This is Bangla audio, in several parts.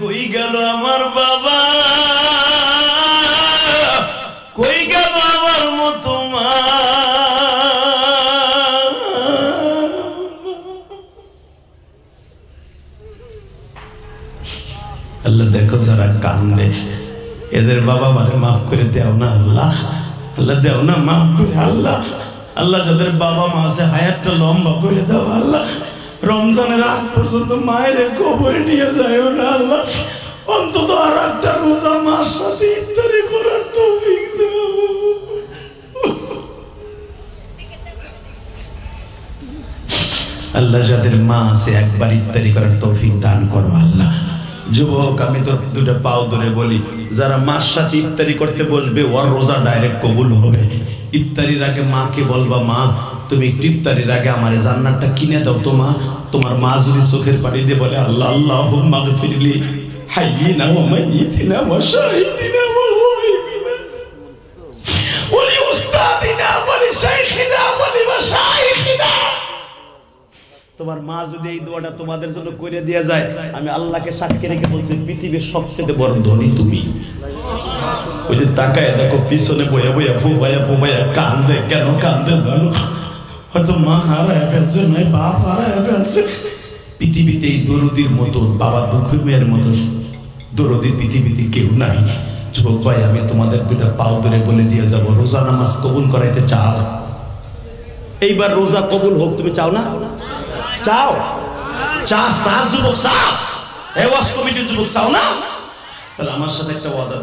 কই গেল আমার বাবা? কই গেল আমার মতো মা? আল্লাহ দেখো যারা কান্দে, এদের বাবা মানে মাফ করে দেও না আল্লাহ। আল্লাহ দেও না, মাফ করে আল্লাহ। আল্লাহ যাদের বাবা মা আছে, হায়াতটা লম্বা করে দাও আল্লাহ। রমজানের আগ পর্যন্ত মায়ের কবরে নিয়ে যায় না আল্লাহ। অন্তত আর একটা রোজা মার সাথে করার তৌফিক আল্লাহ যাদের মা আছে, একবার ইফতারি করার তৌফিক দান করো আল্লাহ। যুবক, আমি তো দুটো পাও ধরে বলি, যারা মার সাথে ইফতারি করতে বসবে, ওর রোজা ডাইরেক্ট কবুল হবে। ইফতারির আগে মাকে বলবা, মা তুমি একটু আগে আমার জান্নাতটা কিনে দাও। তো মা তোমার মা যদি চোখের পানি দিয়ে বলে, আল্লাহ আল্লাহ মাগফিরলি হাইয়িনা ওয়া মাইয়িতিনা ওয়া শাহিদিনা ওয়া গায়বিনা ওলি উস্তাদিনা ওয়া শাইখিনা ওয়া মাশাইখিনা। তোমার মা যদি এই দোয়াটা তোমাদের জন্য করে দিয়ে যায়, আমি আল্লাহকে সাক্ষী রেখে বলছি, পৃথিবীর সবচেয়ে বড় ধনী তুমি। ওই যে তাকায় দেখো, পিছনে বইয়া বইয়া, ফুবাইয়া ফুবাইয়া কান্দে, কেন কান্দে জানো? হয়তো মা হারায় ফেলছে, নয়, বাপ হারায় ফেলছে। পৃথিবীতে এই দরদির মতো বাবা দুঃখী মেয়ের মতো দরদি পৃথিবীতে কেউ নাই। যুবক ভাই, আমি তোমাদের দুটা পাও ধরে বলে দিয়ে যাব, রোজা নামাজ কবুল করাইতে চাও? এইবার রোজা কবুল হোক, তুমি চাও না? চাও? চা চা যুবক চা ওয়াজ কমিটির যুবক, চাও না? তাহলে আমার সাথে একটা ওয়াদা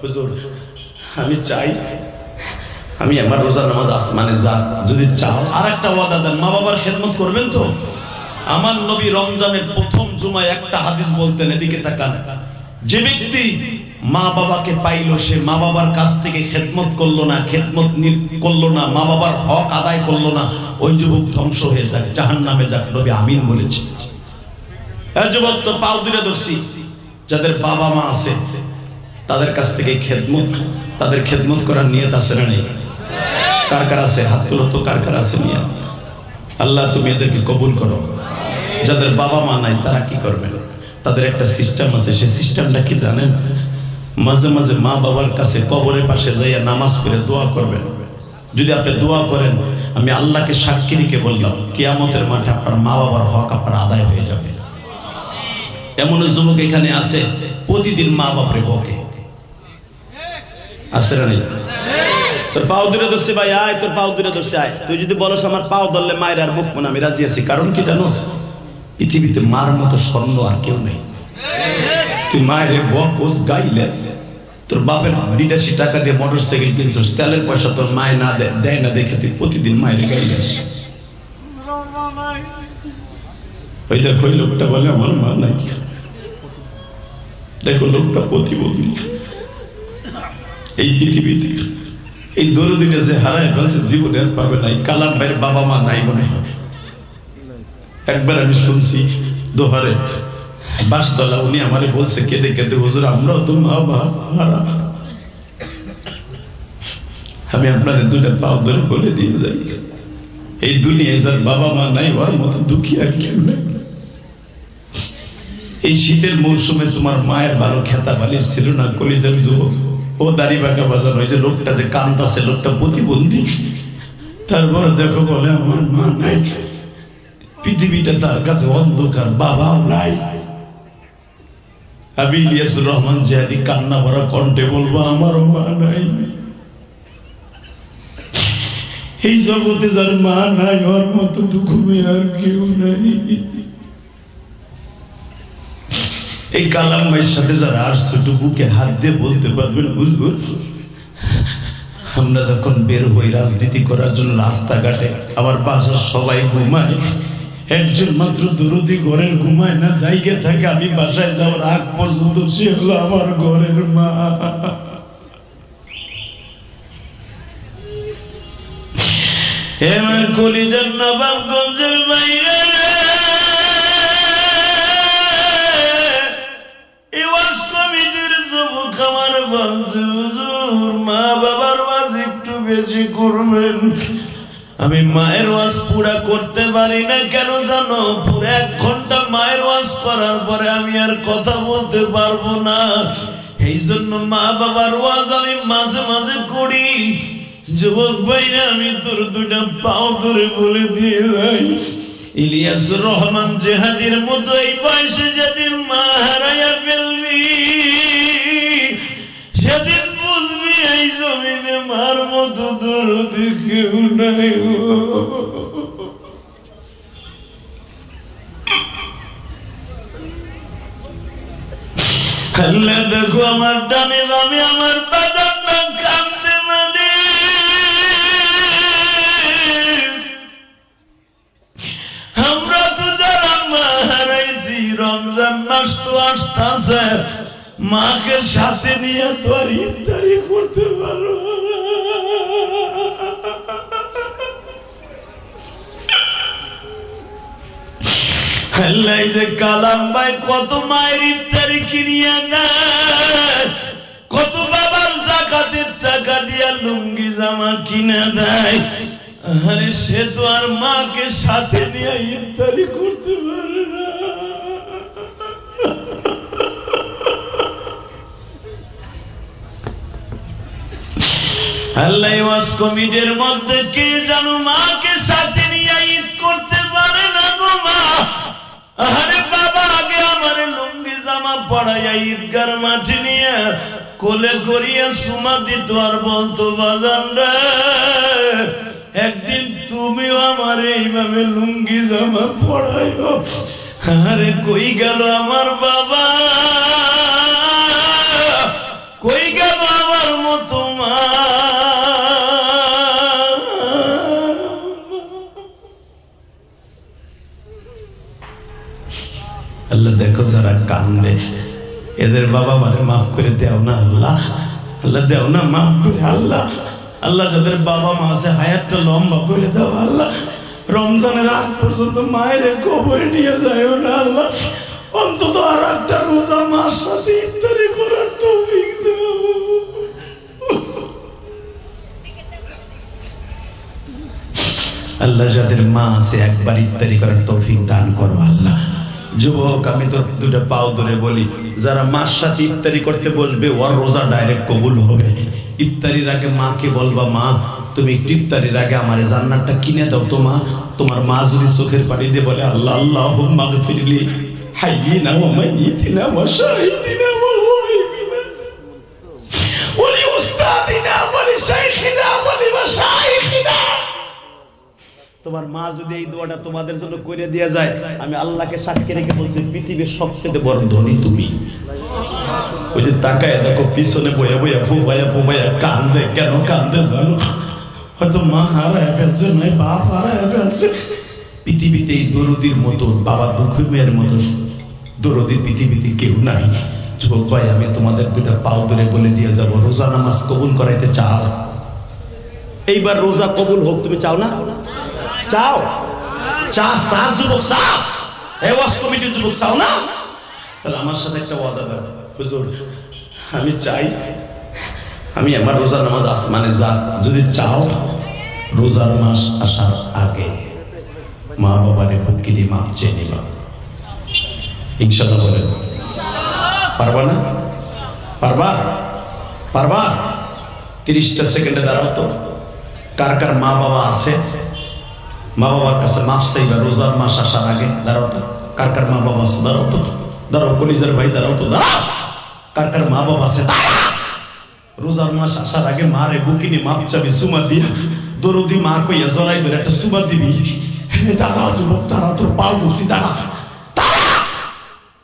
হুজুর, আমি চাই আমি আমার রোজা নামাজ আসমানে যা যদি চাও আর একটা ওয়াদা দেন, মা বাবার খেদমত করবেন তো? আমার নবী রমজানের প্রথম জুমায় একটা হাদিস বলতেন, এদিকে তাকান। যে ব্যক্তি মা বাবাকে পাইলো সে মা বাবার কাছ থেকে খেদমত করল না, খেদমত করল না, মা বাবার হক আদায় করল না, ওই যুবক ধ্বংস হয়ে যাক জাহান নামে যাক, নবী আমিন বলেছে। যুবক তো পাও দিলে দোষী যাদের বাবা মা আছে, তাদের কাছ থেকে খেদমত, তাদের খেদমত করার নিয়ত আছে না নেই? কার কার আছে হাত তুলো তো কার কার আছে নিয়ত আল্লাহ, তুমি এদেরকে কবুল করো। যাদের বাবা মা নাই, তারা কি করবেন তাদের একটা সিস্টেম আছে। সেই সিস্টেমটা কি জানেন? মাঝে মাঝে মা বাবার কাছে কবরের পাশে যাইয়া নামাজ করে দোয়া করবেন। যদি আপনি দোয়া করেন, আমি আল্লাহকে সাক্ষী রেখে বললাম, কিয়ামতের মাঠে আপনার মা বাবার হক আপনার আদায় হয়ে যাবে। এমন যুবক এখানে আছে, প্রতিদিন মা বাপরে বকে। আছে না তোর পাও দূরে ধরছে ভাই, আয় তোর পাও দূরে ধরছে, আয়। তুই যদি বলস আমার পাও ধরলে মায়ের আর মুখ মনে আমি রাজি আছি। কারণ কি জানোস? পৃথিবীতে মার মতো স্বর্ণ আর কেউ নেই। তুই মায়ের বকস গাইলে তোর বাপের বিদেশি টাকা দিয়ে মোটর সাইকেল কিনছিস, তেলের পয়সা তোর মায় না দেয় দেয় না দেখে তুই প্রতিদিন মায়ের গাইলে ওই দেখো, ওই লোকটা বলে, আমার মা নাই দেখো, লোকটা প্রতিবন্ধী। এই পৃথিবীতে এই দরদিটা যে হারায় ফেলছে, জীবনে আর পাবে না এই কালাম ভাইয়ের বাবা মা নাই মনে হয়। একবার আমি শুনছি, দোহারে বাসতলা উনি আমারে বলছে, কেঁদে কেঁদে, হুজুর, আমরাও তো মা হারা আমি আপনাদের দুটা পাও ধরে বলে দিয়ে যাই। এই দুনিয়ায় যার বাবা মা নাই, ওর মতো দুঃখী আর কেউ নেই। এই শীতের মৌসুমে তোমার মায়ের ভালো খেতা বালিশ ছিল না কলিদের যুবক। ও দাড়ি বাঁকা বাজানো যে লোকটা যে কান্দাছে লোকটা প্রতিবন্ধী। তারপরে দেখো বলে, আমার মা নাই। পৃথিবীটা তার কাছে অন্ধকার, বাবাও নাই। আমি ইলিয়াসুর রহমান জিয়াদি কান্না ভরা কণ্ঠে বলব, আমারও মা নাই। এই জগতে যার মা নাই, ওর মতো দুঃখ আর কেউ নাই। এই কালাম ভাইয়ের সাথে যারা আর ছোট হাত দিয়ে বলতে পারবেন, হুজুর? আমরা যখন বের হই রাজনীতি করার জন্য রাস্তাঘাটে, আমার বাসার সবাই ঘুমায়। একজন মাত্র দরদি ঘরের ঘুমায় না, জায়গা থাকে, আমি বাসায় যাওয়ার আগ পর্যন্ত সে হলো আমার ঘরের মা। হেমার কলিজার নবাবগঞ্জের বাইরে ওয়াজ একটু আমি মায়ের ওয়াজ পুরা করতে পারি না, কেন জানো? পুরো এক ঘণ্টা মায়ের ওয়াজ করার পরে আমি আর কথা বলতে পারব না। এই জন্য মা বাবার ওয়াজ আমি মাঝে মাঝে করি। যুবক ভাইরা, আমি তোর দুটা পাও ধরে বলে দিয়ে ইলিয়াস রহমান জেহাদির মতো এই বয়সে যেদিন মা হারাইয়া ফেলবি। সেদিন বুঝবি এই জমিনে মার মতো দরদি কেউ নাই দেখো আমার ডানে বামে আমার বাদামটা কান্দে মানে। আমরা তো যারা হারাইছি রমজান মাস তো আসতেছে। মাকে সাথে নিয়ে তো আর ইফতারি করতে পারো। না। যে কালাম ভাই, কত মায়ের ইফতারি কিনিয়া দেয় কত বাবার জাকাতের টাকা দিয়া লুঙ্গি জামা কিনে দেয়। আরে সে তো আর মাকে সাথে নিয়ে ইফতারি করতে পারে না কমিটির মধ্যে কে জানো মাকে সাথে নিয়ে ঈদ করতে পারে না গো মা? আরে বাবা, আগে আমার লুঙ্গি জামা পড়াইয়া ঈদগার মাঠে নিয়ে কোলে করিয়া সুমা দিত আর বলতো, বাজান একদিন তুমিও আমার এইভাবে লুঙ্গি জামা পড়াইও। আরে কই গেল আমার বাবা? কই গেল আমার মতো যারা কান্দে, এদের বাবা মানে মাফ করে দেও না আল্লাহ। আল্লাহ দেও না মাফ করে, আল্লাহ। আল্লাহ যাদের বাবা মা আছে, হায়াতটা লম্বা করে দাও আল্লাহ। রমজানের আগ পর্যন্ত মায়ের কবরে নিয়ে যায় না আল্লাহ। অন্তত আর একটা রোজা মাস সাথে ইফতারি করার তৌফিক দাও। আল্লাহ যাদের মা আছে, একবার ইফতারি করার তৌফিক দান করো আল্লাহ। যুবক, আমি তোর দুটা পাও ধরে বলি, যারা মার সাথে ইফতারি করতে বসবে, ওর রোজা ডাইরেক্ট কবুল হবে। ইফতারির আগে মাকে বলবা, মা, তুমি একটু ইফতারির আগে আমার জান্নাতটা কিনে দাও তো, মা। তোমার মা যদি চোখের পানি দিয়ে বলে, আল্লাহ আল্লাহ মাগফিরলি হাইয়িনা ওয়া মাইয়িতিনা ওয়া শাহিদিনা। তোমার মা যদি এই দোয়াটা তোমাদের জন্য করে দিয়ে যায়, আমি আল্লাহকে সাক্ষী রেখে বলছি, পৃথিবীর সবচেয়ে বড় ধনী তুমি। ওই যে তাকায় দেখো, পিছনে বয়ে বয়ে ফুবাইয়া ফুবাইয়া কান্দে। কেন কান্দে জানো? হয়তো মা হারায় ফেলছে, নয় বাপ হারায় ফেলছে। পৃথিবীতে এই দরদির মতো, বাবা দুঃখী মেয়ের মতো দরদি পৃথিবীতে কেউ নাই। যুবক ভাই, আমি তোমাদের দুটা পাও ধরে বলে দিয়ে যাব, রোজা নামাজ কবুল করাইতে চাও? এইবার রোজা কবুল হোক, তুমি চাও না? চাও? চা চা যুবক চা এই ওয়াজ কমিটির যুবক চাও না? তাহলে আমার সাথে একটা ওয়াদা কর। হুজুর, আমি চাই, আমি আমার রোজা নামাজ আসমানে যা যদি চাও, রোজার মাস আসার আগে মা বাবারে বুকিলি মাপ চেয়ে নিবা। ইনশাল্লাহ বলেন। পারবা না? পারবা? পারবা? তিরিশটা সেকেন্ডে দাঁড়াও তো। কার কার মা বাবা আছে? মা বাবার কাছে মাফ চাইবা, রোজার মাস আসার আগে দাঁড়াও তো। কার কার মা বাবা আছে? দাঁড়াও তো। দাঁড়াও কলিজার ভাই দাঁড়াও তো। দাঁড়াও। কার কার মা বাবা আছে। রোজার মাস আসার আগে মা রে বুকিনি মাপ চাবি, সুমা দিয়া। দরদি মা কইয়া জড়াই ধরে একটা সুমা দিবি। দাঁড়া যুবক দাঁড়া তোর পাও বসি দাঁড়া।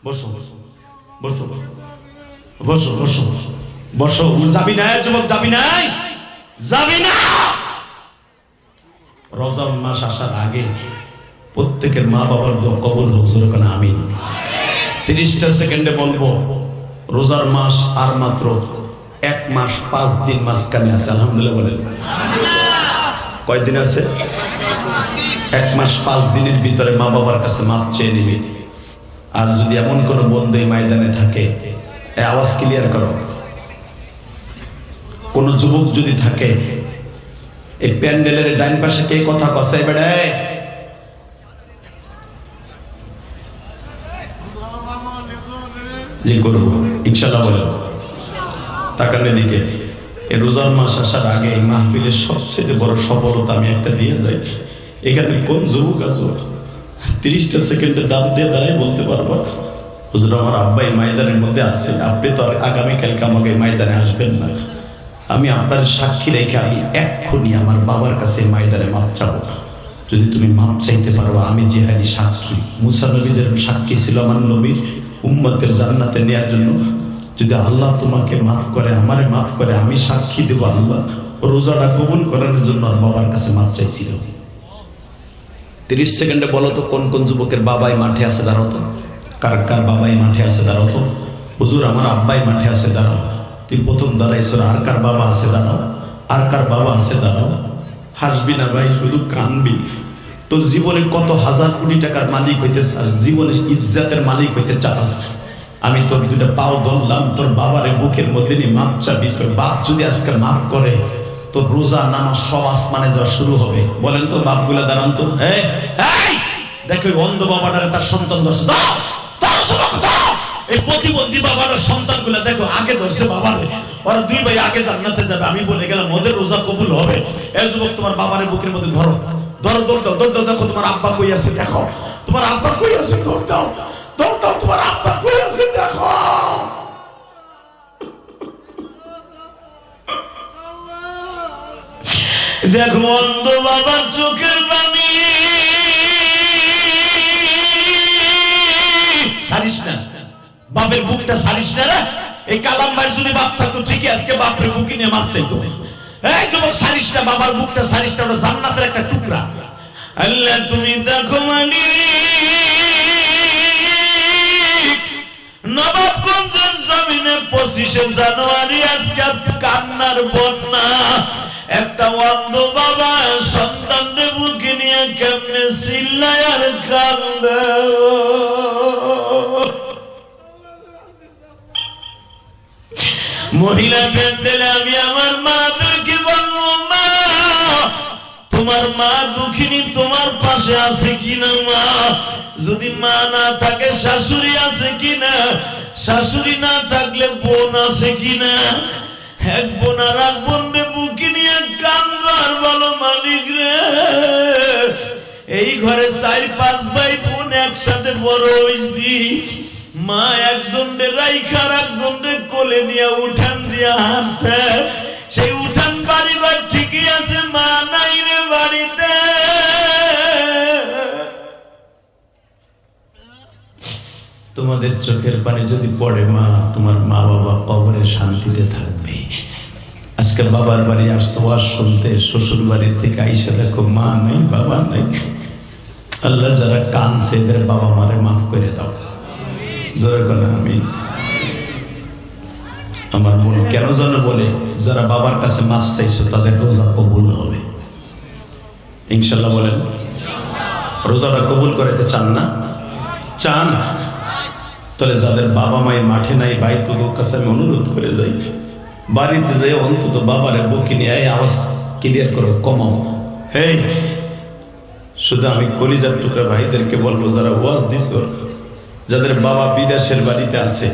বসো বসো বসো বসো বসো। বসো যাবি না যুবক, যাবি নাই যাবি না। রমজান মাস আসার আগে প্রত্যেকের মা বাবার দোয়া কবুল হোক আমি তিরিশটা সেকেন্ডে বলব, রোজার মাস আর মাত্র এক মাস পাঁচ দিন মাঝখানে আছে, আলহামদুলিল্লাহ বলেন। কয়দিন আছে? এক মাস পাঁচ দিনের ভিতরে মা বাবার কাছে মাছ চেয়ে নিবি। আর যদি এমন কোনো বন্ধু ময়দানে থাকে আওয়াজ ক্লিয়ার করো। কোন যুবক যদি থাকে এই প্যান্ডেলের ডাইন পাশে কে কথা কষাই বেড়ায় সফলতা আমি একটা দিয়ে যাই। এখানে আছো? তিরিশটা দাঁড়াই বলতে পারব? এই মধ্যে আপনি তো আর আগামীকালকে আমাকে ময়দানে আসবেন না। আমি আপনার সাক্ষী রেখে আমি এক্ষুনি আমার বাবার কাছে ময়দানে মাপ চাবো। যদি তুমি মাপ চাইতে পারো আমি জেহাদি সাক্ষী। মুসা নবীদের সাক্ষী ছিল আমার নবীর উম্মতের জান্নাতে নেওয়ার জন্য। যদি আল্লাহ তোমাকে মাফ করে আমারে মাফ করে আমি সাক্ষী দেব আল্লাহ। রোজাটা কবুল করার জন্য বাবার কাছে মাপ চাইছিল। তিরিশ সেকেন্ডে বলো তো কোন কোন যুবকের বাবাই মাঠে আছে দাঁড়াও তো। কার কার বাবাই মাঠে আছে দাঁড়াও তো। হুজুর আমার আব্বাই মাঠে আছে দাঁড়াও। তুই প্রথম দাঁড়াইছ আর কার বাবা আছে দাঁড়াও, আর কার বাবা আছে দাঁড়াও? হাসবি না ভাই, শুধু কানবি। তোর জীবনে কত হাজার কোটি টাকার মালিক হইতে চাস জীবনে ইজ্জাতের মালিক হইতে চাস। আমি তোর দুটা পাও ধরলাম, তোর বাবারে বুকের মধ্যে নিয়ে মাপ চাবি, তোর বাপ যদি আজকে মাপ করে, তোর রোজা, নামাজ, সব আসমানে যাওয়া শুরু হবে। বলেন তো, বাপগুলা দাঁড়ান তো। এই! দেখো অন্ধ বাবাটারে তার সন্তান ধরছে দাও, দাও, যুবক, দাও! এই প্রতিবন্ধী বাবার সন্তানগুলা দেখো, আগে ধরছে বাবারে। ওরা দুই ভাই আগে জান্নাতে যাবে, আমি বলে গেলাম, ওদের রোজা কবুল হবে। এই যুবক, তোমার বাবারে বুকের মধ্যে ধরো। ধরো, দৌড় দাও দৌড় দাও, দেখো তোমার আব্বা কই আছে, দেখো। তোমার আব্বা কই আছে, দৌড় দাও। দৌড় দাও, তোমার আব্বা কই আছে, দেখো। দেখো অন্ধ বাবার চোখের পানি সারিস না বাপের বুকটা সারিস না রে? এই কালাম ভাই যদি বাপ থাকতো, ঠিকই আজকে বাপের বুকি নিয়ে মাপ চাইতো। এই যুবক সারিস না, বাবার বুকটা সারিস না, ওটা জান্নাতের একটা টুকরা। আল্লাহ তুমি দেখো মানি জমিনে পঁচিশে জানুয়ারি আজকে কান্নার বন্যা। একটা অন্ধ বাবা সন্তানদের বুকে নিয়ে কেমনে চিল্লায় আর কান্দে মহিলা প্যান্ডেলে আমি আমার মাদেরকে বলব, মা, তোমার মা দুঃখিনী তোমার পাশে আছে কিনা, মা? যদি মা না থাকে, শাশুড়ি আছে কিনা? শাশুড়ি না থাকলে বোন আছে কিনা? এক বোন আর এক বোন রে বুকি নিয়ে কান্দ আর বলো মালিক রে? এই ঘরে চার পাঁচ ভাই বোন একসাথে বড় হয়েছি মা একজন রাইখার একজন কোলে নিয়ে উঠান দিয়া হাসছে সেই উঠান বাড়ি বাড়ি ঠিকই আছে, মা নাই রে বাড়িতে। তোমাদের চোখের পানি যদি পড়ে, মা, তোমার মা বাবা কবরে শান্তিতে থাকবে। আজকে বাবার বাড়ি আসতো ওয়াজ শুনতে, শ্বশুর বাড়ির থেকে আইসা দেখো, মা নাই, বাবা নাই। আল্লাহ যারা কানছে এদের বাবা মারে মাফ করে দাও। আমার বোন কেন যেন বলে, যারা বাবার কাছে মাফ চাইছো তাদের রোজা কবুল হবে। ইনশাল্লাহ বলেন, রোজাটা কবুল করাতে চান না? চান। তাহলে যাদের বাবা মায়ের মাঠে নাই তোদের কাছে আমি অনুরোধ করে যাই, বাড়িতে যাই, অন্তত বাবারে বকি নিয়ে আওয়াজ ক্লিয়ার করো, কমাও। হেই, শুধু আমি কলিজার টুকরা ভাইদেরকে বলব, যারা ওয়াজ দিছ যাদের বাবা বিদেশের বাড়িতে আছে,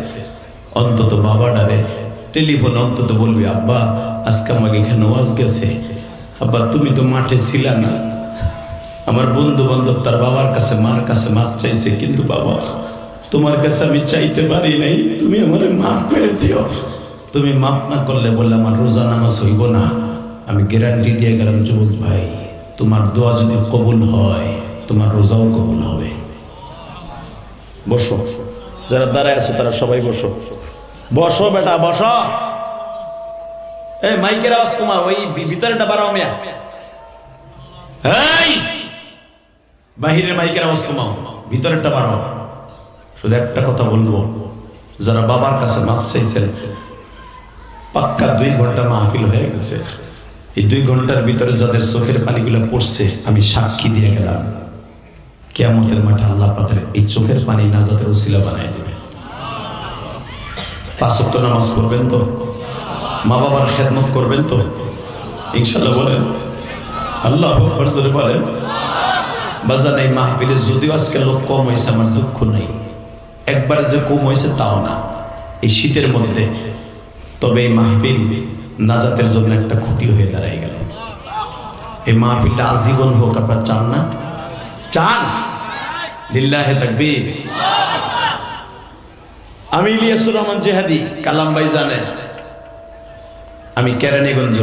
অন্তত বাবা ডারে টেলিফোন অন্তত বলবে, আব্বা, আজকে আমাকে এখানে ওয়াজ গেছে। আব্বা, তুমি তো মাঠে ছিল না। আমার বন্ধু বান্ধব তার বাবার কাছে, মার কাছে মাছ চাইছে, কিন্তু বাবা, তোমার কাছে আমি চাইতে পারি নাই। তুমি আমার মাফ করে দিও। তুমি মাফ না করলে বললে আমার রোজা নামাজ হইব না। আমি গ্যারান্টি দিয়ে গেলাম, যুবক ভাই, তোমার দোয়া যদি কবুল হয়, তোমার রোজাও কবুল হবে। বসো। যারা দাঁড়ায় আছো, তারা সবাই বসো। বসো বেটা, বসো। এই মাইকের আওয়াজ কুমার ওই ভিতরেটা বাড়াও মিয়া। বাহিরের মাইকের আওয়াজ কমাও, ভিতরেরটা বাড়াও। শুধু একটা কথা বলব, যারা বাবার কাছে মাফ চাইছেন, পাক্কা দুই ঘণ্টা মাহফিল হয়ে গেছে। এই দুই ঘণ্টার ভিতরে যাদের চোখের পানিগুলো পড়ছে, আমি সাক্ষী দিয়ে গেলাম। কেয়ামতের মাঠে আল্লাহ পাকের এই চোখের পানি না যাদের উসিলা বানাই দেবে। পাঁচ ওয়াক্ত নামাজ করবেন তো? মা বাবার খেদমত করবেন তো? ইনশাল্লাহ বলেন, আল্লাহ বলেন বাজান এই মাহফিলে যদিও আজকে লোক কম হয়েছে, আমার দুঃখ নেই। একবারে যে কম হয়েছে তাও না। এই শীতের মধ্যে, তবে এই মাহফিল নাজাতের জন্য একটা খুঁটি হয়ে দাঁড়াই গেল। এই মাহফিলটা আজীবন হোক, আপনার চান না? চান লিল্লাহে তাকবীর। আমি ইলিয়াসুর রহমান জেহাদি কালাম ভাই জানে আমি কেরানীগঞ্জ।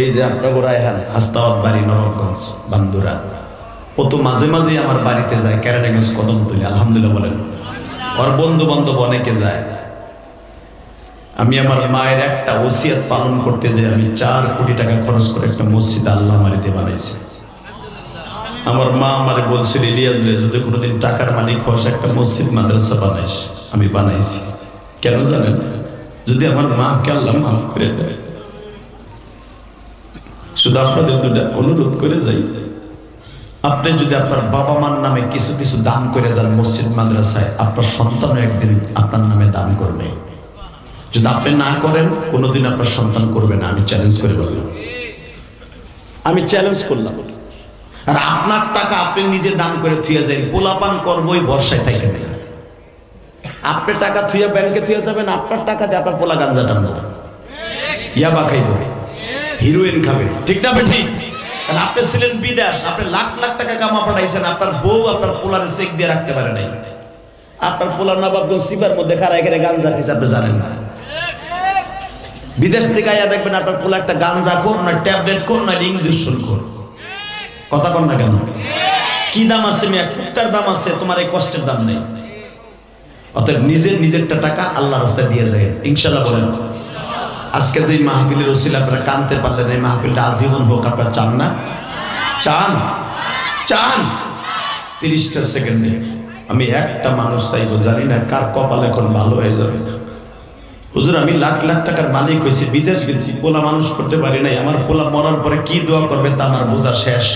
এই যে আপনার হাস্তাবাদ বাড়ি বান্দুরা। ও তো মাঝে মাঝে আমার বাড়িতে যায় কেরানীগঞ্জ কদম তুলে, আলহামদুলিল্লাহ বলেন। ওর বন্ধু বান্ধব অনেকে যায়। আমি আমার মায়ের একটা ওসিয়াত পালন করতে যে আমি চার কোটি টাকা খরচ করে একটা মসজিদ আল্লাহ মারিতে বানাইছি। আমার মা আমারে বলছিল, ইলিয়াস রে যদি কোনোদিন টাকার মালিক হস, একটা মসজিদ, মাদ্রাসা বানাইস। আমি বানাইছি। কেন জানেন? যদি আমার মাকে আল্লাহ মাফ করে দেয়। শুধু আপনাদের দুটা অনুরোধ করে যাই। আপনি যদি আপনার বাবা মার নামে কিছু কিছু দান করে যান মসজিদ, মাদ্রাসায়, আপনার সন্তানও একদিন আপনার নামে দান করবে। যদি আপনি না করেন, কোনোদিন আপনার সন্তান করবে না। আমি চ্যালেঞ্জ করে বললাম। আমি চ্যালেঞ্জ করলাম। আর আপনার টাকা আপনি নিজে দান করে থুয়ে যাই পোলাপান করবই, বর্ষায় থাকে না। আপনি টাকা থুয়ে ব্যাংকে থুয়ে যাবেন, আপনার টাকা দিয়ে আপনার পোলা গাঞ্জা টান দেবেন ইয়াবা খাইব। হিরোইন খাবে। ঠিক না ঠিক আপনি ছিলেন বিদেশ, আপনি লাখ লাখ টাকা কামা পাঠাইছেন, আপনার বউ আপনার পোলারে চেক দিয়ে রাখতে পারে নাই। আপনার পোলার নবাবগঞ্জ সিপার মধ্যে খারা এখানে গাঞ্জা খেয়েছে আপনি জানেন না। বিদেশ থেকে আইয়া দেখবেন আপনার পোলা একটা গাঞ্জা খোর, না ট্যাবলেট খোর, না ইংলিশন খোর। কথা কন না কেন? কি দাম আছে মিয়া? কুত্তার দাম আছে, তোমার এই কষ্টের দাম নেই। অতএব নিজের নিজেরটা টাকা আল্লাহ রাস্তায় দিয়ে যায়। ইনশাল্লাহ বলেন। আজকে যে মাহফিলের ওসিলা আপনারা কানতে পারলেন, এই মাহফিলটা আজীবন হোক, আপনারা চান না? চান? চান? তিরিশটা সেকেন্ডে। আমি একটা মানুষ চাইব, জানি না কার কপাল এখন ভালো হয়ে যাবে। হুজুর, আমি লাখ লাখ টাকার মালিক হয়েছি, বিদেশ গেছি, পোলা মানুষ করতে পারি নাই, আমার পোলা মরার পরে কি দোয়া করবে তা আমার বোঝা শেষ।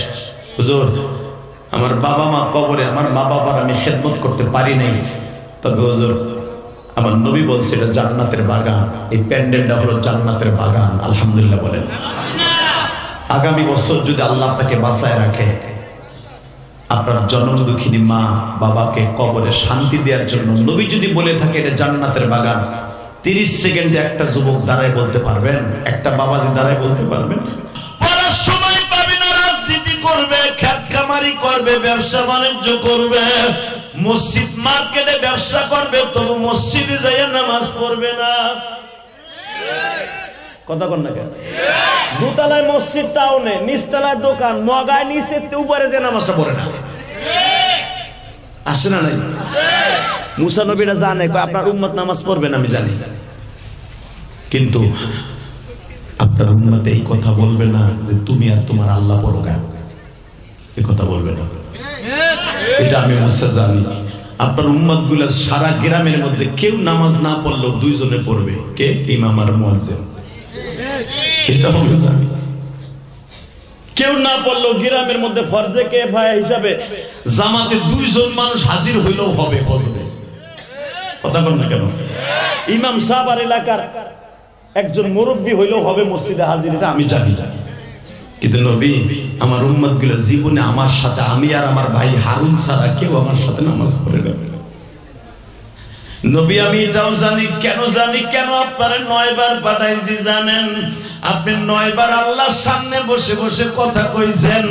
হুজুর, আমার বাবা মা কবরে, আমার মা বাবার আমি খেদমত করতে পারি নাই। তবে হুজুর, আমার নবী বলছে, এটা জান্নাতের বাগান, এই প্যান্ডেলটা হলো জান্নাতের বাগান, আলহামদুলিল্লাহ বলেন। আগামী বছর যদি আল্লাহ আপনাকে বাঁচায় রাখে, আপনার জন্ম দুঃখিনী মা বাবাকে কবরে শান্তি দেওয়ার জন্য নবী যদি বলে থাকে, এটা জান্নাতের বাগান তিরিশ সেকেন্ডে একটা যুবক দাঁড়ায় বলতে পারবেন, একটা বাবাজি দাঁড়ায় বলতে পারবেন। না, রাজনীতি করবে করবে, ব্যবসা বাণিজ্য করবে। মসজিদ ব্যবসা করবে নামাজ পড়বে না। কথা কেন দুতলায় মসজিদ টাউনে নিচতলায় দোকান, মগায় নিচে উপরে যে নামাজটা পড়ে না। আসে না নাই? মুসা নবীরা জানে আপনার উম্মত নামাজ পড়বেন, আমি জানি। কিন্তু আপনার উম্মত এই কথা বলবে না যে তুমি আর তোমার আল্লাহ পড়ো কেন এই কথা বলবে না। এটা আমি মুসা জানি। আপনার উম্মতগুলা সারা গ্রামের মধ্যে কেউ নামাজ না পড়লেও দুইজনে পড়বে। কে? ইমাম আর মুয়াজ্জিন। এটা আমি জানি। কেউ না পড়ল গ্রামের মধ্যে ফরজে কে ভাই হিসাবে জামাতে দুইজন মানুষ হাজির হইলেও হবে ফজরে। কথা বল না কেন? ইমাম আর এলাকার একজন মুরব্বী হইলেও হবে মসজিদে হাজির, এটা আমি জানি। কিন্তু নবী, আমার উম্মতগুলো জীবনে আমার সাথে আমি আর আমার ভাই হারুন কেউ আমার সাথে নামাজ পড়ে নেবে, আমি এটাও জানি। কেন জানি? কেন আপনারা নয়বার পাঠাইছি জানেন? আপনি নয়বার আল্লাহর সামনে বসে বসে কথা কইছেন।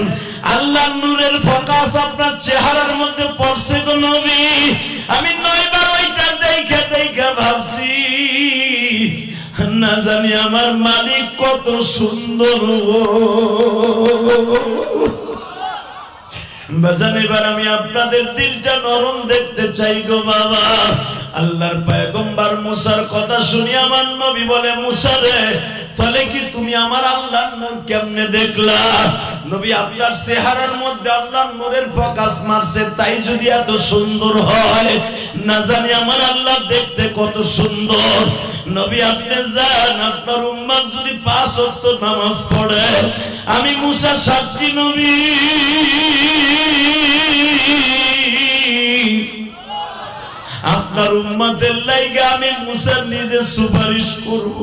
আল্লাহ নূরের ফোকাস আপনার চেহারার মধ্যে পড়ছে গো নবী। আমি নয়বার ওইটা দেখে দেখে ভাবছি, না জানি আমার মালিক কত সুন্দর। বাজান এবার আমি আপনাদের দিলটা নরম দেখতে চাই গো বাবা। আল্লাহর পায়গম্বার মুসার কথা শুনি আমার নবী বলে, মুসা রে তাহলে কি তুমি আমার আল্লাহর নূর কেমনে দেখলা? নবী আপনার চেহারার মধ্যে আল্লাহর নূরের ফোকাস মারছে, তাই যদি এত সুন্দর হয়, না জানি আমার আল্লাহ দেখতে কত সুন্দর। নবী আপনি যান, আপনার উম্মাদ যদি পাঁচ ওয়াক্ত নামাজ পড়ে, আমি মুসা সাক্ষী নবী। আপনার উম্মাদের লাইগে আমি মুসার নিজে সুপারিশ করব।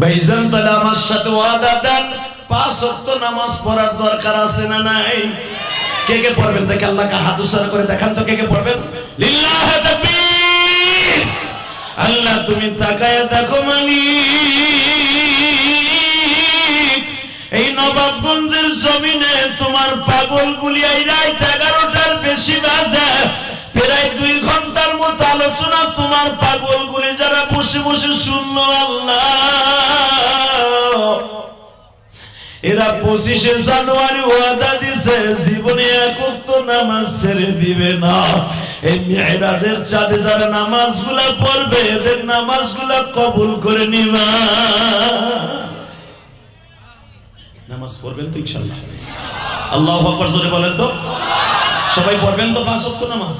ভাইজান আমার সাথে ওয়াদা দেন, পাঁচ ওয়াক্ত নামাজ পড়ার দরকার আছে না নাই? কে কে পড়বেন? দেখে আল্লাহকে হাত করে দেখান তো কে কে পড়বেন? লিল্লাহ আল্লাহ তুমি তাকায় দেখো মানি এই নবাবগঞ্জের জমিনে তোমার পাগল গুলি রাত এগারোটার বেশি বাজে। প্রায় দুই ঘণ্টার মতো আলোচনা তোমার পাগল গুলি যারা বসে বসে শুনলো আল্লাহ। এরা পঁচিশে জানুয়ারি ওয়াদা দিছে, জীবনে একক তো নামাজ ছেড়ে দিবে না। আল্লাহ বলেন তো। সবাই পড়বেন তো পাঁচ নামাজ?